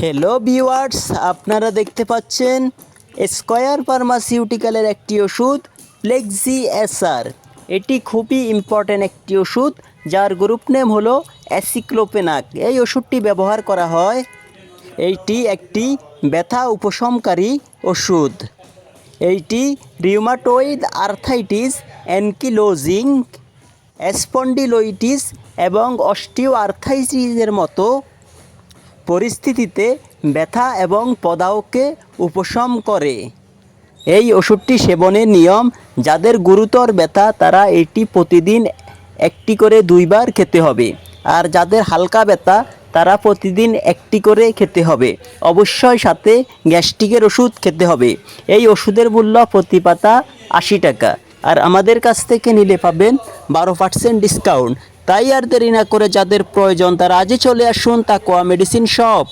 Hello viewers আপনারা দেখতে পাচ্ছেন স্কয়ার ফার্মাসিউটিক্যালের একটি ওষুধ ফ্লেক্সি এসআর এটি খুবই ইম্পর্ট্যান্ট একটি ওষুধ, যার গ্রুপ নেম হলো অ্যাসিক্লোপেনাক এই ওষুধটি ব্যবহার করা হয়। এইটি একটি ব্যথা উপশমকারী ওষুধ। এইটি রিউমাটয়েড আর্থাইটিস অ্যানকিলোজিং স্পন্ডিলোইটিস এবং অস্টিও আর্থাইটিসের মতো পরিস্থিতিতে ব্যথা এবং পদাওকে উপশম করে। এই ওষুধটি সেবনের নিয়ম, যাদের গুরুতর ব্যথা, তারা এটি প্রতিদিন একটি করে দুইবার খেতে হবে। আর যাদের হালকা ব্যথা, তারা প্রতিদিন একটি করে খেতে হবে। অবশ্যই সাথে গ্যাস্ট্রিকের ওষুধ খেতে হবে। এই ওষুধের মূল্য প্রতি পাতা আশি টাকা। আর আমাদের কাছ থেকে নিলে পাবেন বারো পার্সেন্ট ডিসকাউন্ট। তাই আর দেরি না করে যাদের প্রয়োজন তারা আজই চলে আসুন তাকোয়া মেডিসিন শপ।